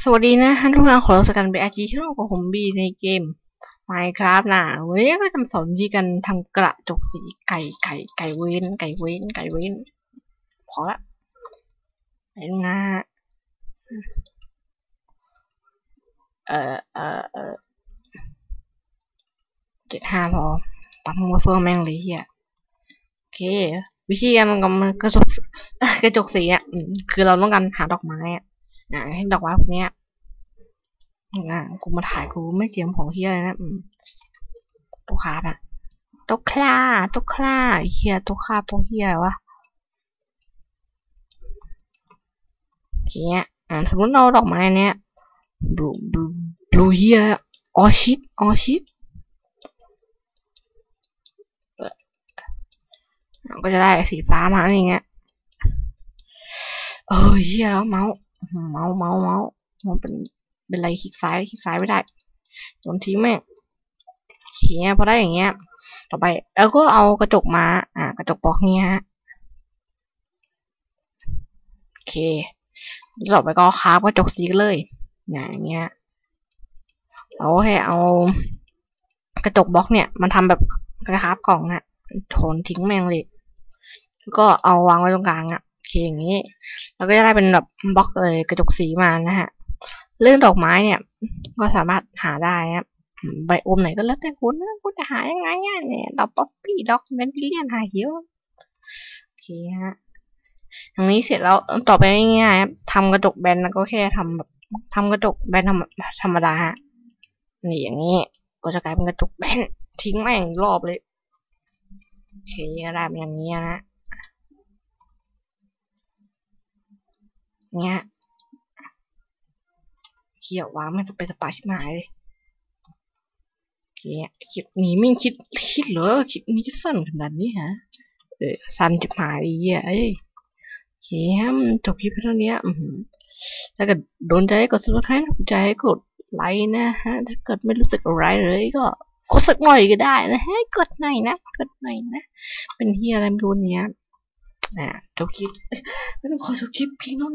สวัสดีนะฮะทุกท่านขอรับสกันเป็นอาจีช่องของผมบีในเกม Minecraft นะวันนี้ก็จะสอนวิธีการทำกระจกสีไก่ไก่ไก่เว้นไก่เว้นไก่เว้นพอละไปดูนะเอ่อเอ่อเอ่อเจ็ดห้าพอปั๊มมัวซัวแม่งเลยเฮียโอเค วิธีการกำกระจกกระจกสีอะคือเราต้องการหาดอกไม้อะ อ่าให้ดอกไม้พวกเนี้ยอะกูมาถ่ายกูไม่เสียมของเฮียเลยนะตัวคาบอะตัวคลาตัวคลาเฮียตัวคาตัวเฮียวะเฮียอ่าสมมติเราดอกไม้เนี้ยบลูบลูบลูเฮียออชิดออชิดก็จะได้สีฟ้ามาอย่างเงี้ยเออเฮียเมาส์ เมาส์เมาส์เมาส์มันเป็นเป็นไรคลิกซ้ายคลิกซ้ายไม่ได้โดนทิ้งแม่งเขียพอได้อย่างเงี้ย ต่อไป แล้วก็เอากระจกมา อ่ากระจกบล็อกนี้ฮะโอเคต่อไปก็คาบกระจกสีเลยอย่างเงี้ยเราให้เอากระจกบล็อกเนี่ย มันทำแบบกระคาบกล่องอะโถนทิ้งแม่งเลยแล้วก็เอาวางไว้ตรงกลางอะ อเคอย่างนี้แล้วก็จะได้เป็นแบบบล็อกเลยกระจกสีมานะฮะเรื่องดอกไม้เนี่ย ก็สามารถหาได้นะครับใบโอมไหนก็แล้วแต่คุณนะคุณจะหายังไงเนี่ยดอกป๊อปปี้ดอกเวนติเลียนหาเหียวโอเคฮะอย่างนี้เสร็จแล้วต่อไปง่ายๆทำกระจกแบนแล้วก็แค่ทำแบบทำกระจกแบนธรรมธรรมดาฮะนี่อย่างนี้ก็จะกลายเป็นกระจกแบนทิ้งแม่งรอบเลยโอเคก็ได้เป็นอย่างนี้นะ เนี้ยเขี่ยววามันจะไปสปาชิบหายเลยโอเคคลิปนี้ไม่คิดคิดเหรอคลิปนี้จะสั้นขนาดนี้ฮะเออสั้นจิบหายดีอะเอ้ยโอเคฮะจบคลิปเท่านี้ถ้าเกิดโดนใจกด subscribe ถูกใจกดไลค์นะฮะ ถ้าเกิดไม่รู้สึกอะไรเลยก็กดสักหน่อยก็ได้นะฮะ กดหน่อยนะ กดหน่อยนะ เป็นเฮียอะไรไม่รู้เนี้ยอ่าจบคลิปไม่ต้องขอจบคลิปพี่น้อง